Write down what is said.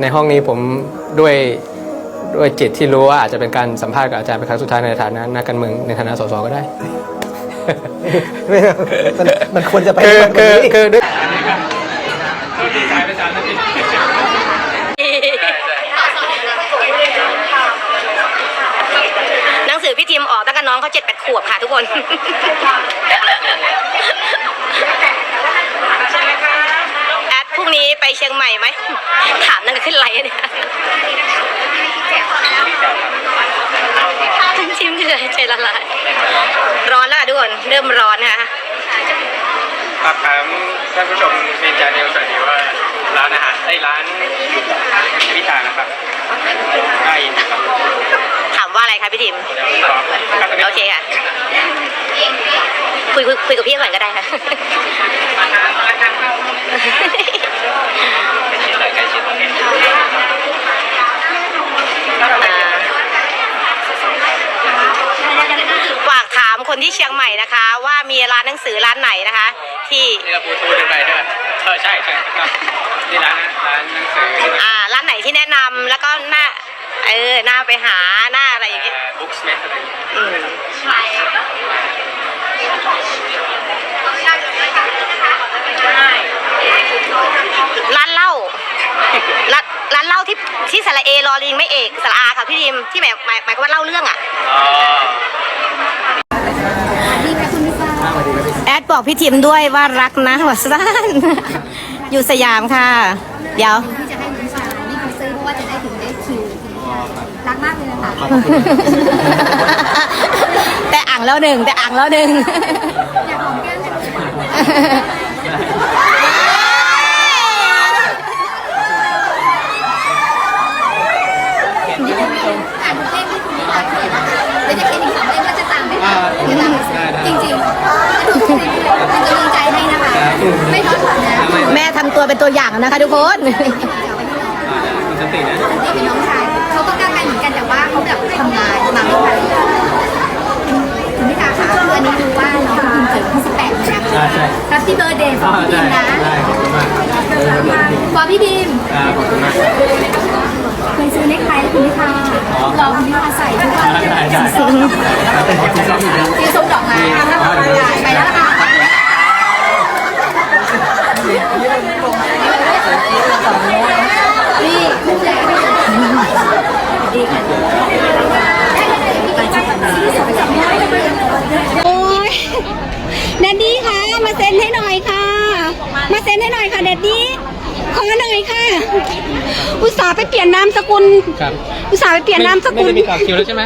ในห้องนี้ผมด้วยด้วยจิตที่รู้ว่าอาจจะเป็นการสัมภาษณ์กับอาจารย์เป็นครั้งสุดท้ายในฐานะนักการเมืองในฐานะสสก็ได้ไม่มันมันควรจะไปคือมากกคืว่าอนี้คือด้วย หนังสือพี่ทีมออกตั้งแต่น้องเขาเจ็ดแปดขวบค่ะทุกคน แอดพรุ่งนี้ ไปเชียงใหม่ไหม ถามนั่นก็ขึ้นไลน์อะเนี่ยชิมเลยใจละลายร้อนแล้วค่ะทุกคนเริ่มร้อนนะคะครับถามท่านผู้ชมฟินจาเนลสวัสดีว่าร้านอาหารไอ้ร้านพิธานะครับได้ยินครับถามว่าอะไรคะพี่ทีมครับโอเคค่ะ คุยคุยคุยกับพี่ก่อนก็ได้ค่ะ ฝากถาม คนที่เชียงใหม่นะคะ ว่ามีร้านหนังสือร้านไหนนะคะ ที่นี่เราพูดทูดไปด้วยเออใช่ใช่ครับนี่ร้านร้านหนังสืออ่าร้านไหนที่แนะนำแล้วก็หน้าเออหน้าไปหาหน้าอะไรอย่างเงี้ยบุ๊กสเมธอะไรอย่างเงี้ยอืมร้านเหล้าร้านร้านเหล้าที่ที่สระเอรอลิงไม่เอกสระอาค่ะพี่ดิมที่หมายหมายหมายความว่าเล่าเรื่องอะ อ๋อแอด บอกพี่ทิมด้วยว่ารักนะหัวสั้นอยู่สยามค่ะ เดี๋ยวที่จะให้น้องชายนี่คือซื้อเพราะว่าจะได้ถึงได้คิวรักมากเลยนะคะแต่อ่างแล้วหนึ่งแต่อ่างแล้วหนึ่งอยากหอมแก้มจังเลยอ่านทุกเล่มที่คุณรักเลยนะคะแล้วจะเขียนอีกสองเล่มก็จะตามไปค่ะจะตามไปจริงๆทุกเล่มเลยเป็นกำลังใจให้นะคะ ไม่ท้อถอยนะ แม่ ทำตัวเป็นตัวอย่างนะคะ ทุกคนสตินะนี่เป็นน้องชายเขาก็กล้าไปเหมือนกันแต่ว่าเขาแบบทำงานมาไม่ทันคุณพิธาคะคืออันนี้รู้ว่าน้องคุณเกิดที่18มีนาคมใช่รับที่เบอร์เดย์ของพี่บีมนะได้ขอบคุณมากขอพี่บีมครับขอบคุณมากเคยซื้อเน็กไทให้คุณพิธารอคุณพิธาใส่ทุกวันได้ได้ขอบคุณครับซื้อส้มดอกไม้ไปแล้ว ค่ะนี่ดีค่ะโอ้ยแดดดี้คะมาเซ็นให้หน่อยค่ะ มาเซ็นให้หน่อยค่ะแดดดี้ขอหน่อยค่ะ อุตส่าห์ไปเปลี่ยนนามสกุล อุตส่าห์ไปเปลี่ยนนามสกุลไม่ได้มีต่อคิวแล้วใช่ไหม